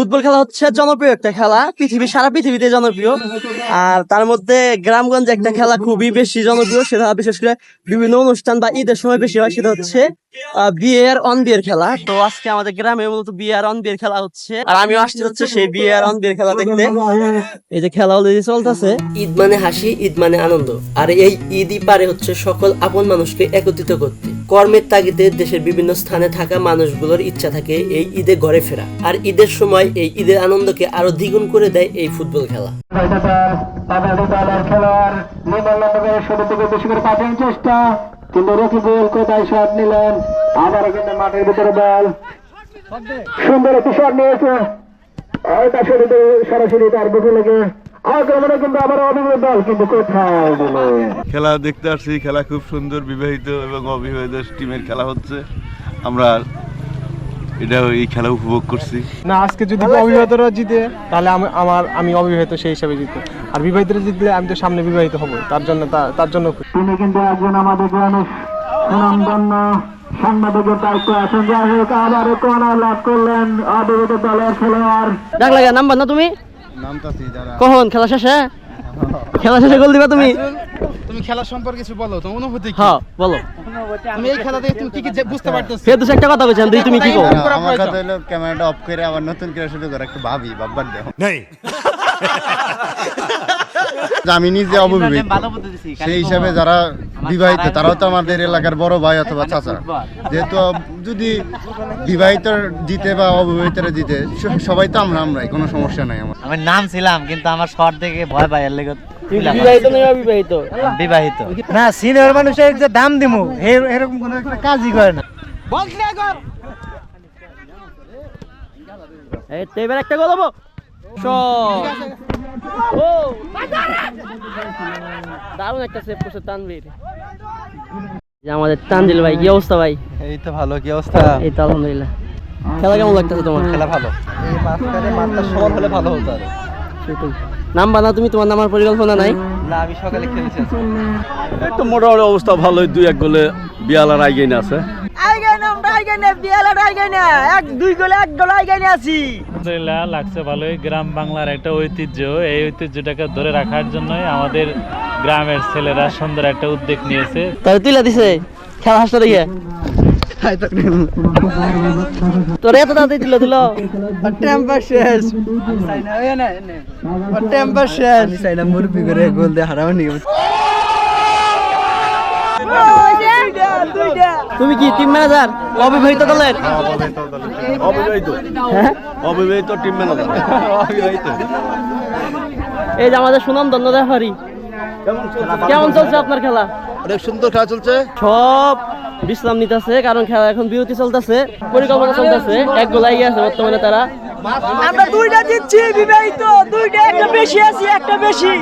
Football খেলা হচ্ছে জনপ্রিয় একটা খেলা। পৃথিবী সারা পৃথিবীতে জনপ্রিয়। আর তার মধ্যে গ্রামগঞ্জে একটা খেলা খুবই বেশি জনপ্রিয় সেটা বিশেষ করে বিভিন্ন অনুষ্ঠান বা ঈদের সময় বেশি হয় সেটা হচ্ছে আহ, বিয়ের অন বিয়ের খেলা। তো আজকে আমাদের গ্রামে মূলত বিয়ের অন বিয়ের খেলা হচ্ছে। আর আমিও আসতে হচ্ছে সেই বিয়ের অন বিয়ের খেলা দেখতে। এই যে খেলা অলরেডি চলতেছে। ঈদ মানে হাসি ঈদ মানে আনন্দ। আর এই ঈদই পারে হচ্ছে সকল আপন মানুষকে একত্রিত করতে। কর্মের তাগিদে দেশের বিভিন্ন স্থানে থাকা মানুষগুলোর ইচ্ছা থাকে এই ঈদে ঘরে ফেরা। আর ঈদের সময় এই ঈদের আনন্দকে আরও দ্বিগুণ করে দেয় এই ফুটবল খেলা। সুন্দর একটি শট নিয়েছে। সরাসরি তার বুকে লেগে আক্রমণে কিন্তু আবার অভিযোগ দল কিন্তু কোথায় দিল খেলা দেখতে আসছি খেলা খুব সুন্দর বিবাহিত এবং অবিবাহিত টিমের খেলা হচ্ছে। আমরা এটা এই খেলা উপভোগ করছি। না আজকে যদি অবিবাহিতরা জিতে তাহলে আমি- আমার আমি অবিবাহিত সেই হিসাবে জিতবো। আর বিবাহিতরা জিতলে আমি তো সামনে বিবাহিত হব তার জন্য তার জন্য খুশি। তিনি কিন্তু একজন আমাদের গ্রামের সুনামধন্য সাংবাদিকের দায়িত্ব আছেন যাই হোক আবারও কর্নার লাভ করলেন অবিবাহিত দলের খেলোয়াড়। ডাক লাগে নাম্বার না তুমি? কখন? খেলা শেষে? খেলা শেষে গোল দিবা তুমি? তুমি খেলা সম্পর্কে কিছু বলো তোমার অনুভূতি কি? হ্যাঁ বলো। তুমি এই খেলা দেখে তুমি কি কি বুঝতে পারতেছ? ফের তো একটা কথা বলছেন তুই তুমি কি কো আমার। কথা হলো ক্যামেরাটা অফ করে আবার নতুন করে শুরু করে একটু ভাবি বাবার দেহ যে আমি নিজে অবিবাহিত সেই হিসাবে যারা বিবাহিত তারাও তো আমাদের এলাকার বড় ভাই অথবা চাচা। যেহেতু যদি বিবাহিত জিতে বা অবিবাহিতরা জিতে সবাই তো আমরা আমরাই কোনো সমস্যা নাই আমার। আমি নাম ছিলাম কিন্তু আমার শর্ট দেখে ভয় পাই এর লেগে বিবাহিত না অবিবাহিত? বিবাহিত। না সিনিয়র মানুষের যে দাম দিমু এরকম কোনো একটা কাজই করে না। এবার একটা গোল। ও। দারুণ একটা সেভ করছে তানভীর। যে আমাদের তানজিল ভাই কি অবস্থা ভাই? এই তো ভালো কি অবস্থা? এই তো আলহামদুলিল্লাহ। খেলা কেমন লাগতেছে তোমার? খেলা ভালো। এই মাঝখানে মাঠটা সবার হলে ভালো হতো আরও। সেটাই। নাম্বার না তুমি তোমার নামার পরিকল্পনা নাই? না আমি সকালে খেলেছি আজকে। একটু মোটামুটি অবস্থা ভালোই দুই এক গোলে বিয়ালার আইগেন আছে। আলহামদুলিল্লাহ লাগছে ভালোই। গ্রাম বাংলার একটা ঐতিহ্য। এই ঐতিহ্যটাকে ধরে রাখার জন্যই আমাদের গ্রামের ছেলেরা সুন্দর একটা উদ্যোগ নিয়েছে। তাহলে তুইলা দিছে? খেলা হাসটা দেখে? তোর এত তাড়াতাড়ি দিল? দিল টেম্পার শেষ। টেম্পার শেষ। চাইলাম করে গোল দিয়ে হারাও নি। তুমি কি টিম ম্যানেজার অবিবাহিত দলের? অবিবাহিত। অবিবাহিত টিম ম্যানেজার এই যে আমাদের সুনাম ধন্য রেফারি। কেমন চলছে আপনার খেলা? অনেক সুন্দর খেলা চলছে। সব বিশ্রাম নিতেছে কারণ খেলা এখন বিরতি চলতেছে পরিকল্পনা চলতেছে এক গোল এগিয়ে আছে বর্তমানে তারা। আমরা দুইটা দিচ্ছি বিবাহিত। দুইটা একটা বেশি আছি একটা বেশি।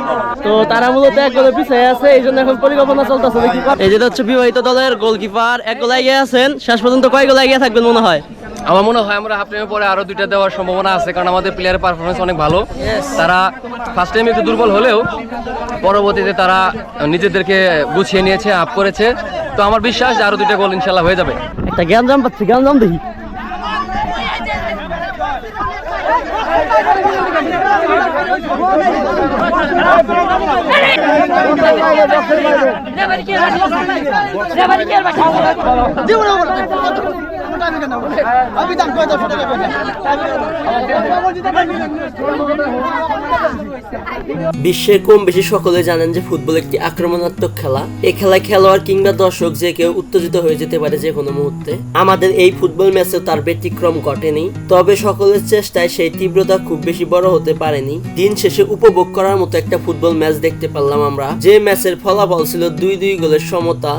তো তারা মূলত এক গোলে পিছিয়ে আছে এই জন্য এখন পরিকল্পনা চলতেছে দেখি এই যেটা হচ্ছে বিবাহিত দলের গোলকিপার এক গোল এগিয়ে আছেন শেষ পর্যন্ত কয় গোল এগিয়ে থাকবেন মনে হয়? আমার মনে হয় আমরা হাফ টাইমের পরে আরও দুইটা দেওয়ার সম্ভাবনা আছে কারণ আমাদের প্লেয়ারের পারফরমেন্স অনেক ভালো। তারা ফার্স্ট টাইমে একটু দুর্বল হলেও পরবর্তীতে তারা নিজেদেরকে গুছিয়ে নিয়েছে আপ করেছে। তো আমার বিশ্বাস যে আরও দুইটা গোল ইনশাল্লাহ হয়ে যাবে। একটা জ্ঞান জাম পাচ্ছি জ্ঞান জাম দেখি। বিশ্বের কম বেশি সকলে জানেন যে ফুটবল একটি আক্রমণাত্মক খেলা। এই খেলায় খেলোয়াড় কিংবা দর্শক যে কেউ উত্তেজিত হয়ে যেতে পারে যে কোনো মুহূর্তে। আমাদের এই ফুটবল ম্যাচে তার ব্যতিক্রম ঘটেনি। তবে সকলের চেষ্টায় সেই তীব্রতা খুব বেশি বড় হতে পারেনি। দিন শেষে উপভোগ করার মতো একটা ফুটবল ম্যাচ দেখতে পারলাম আমরা। যে ম্যাচের ফলাফল ছিল দুই দুই গোলের সমতা।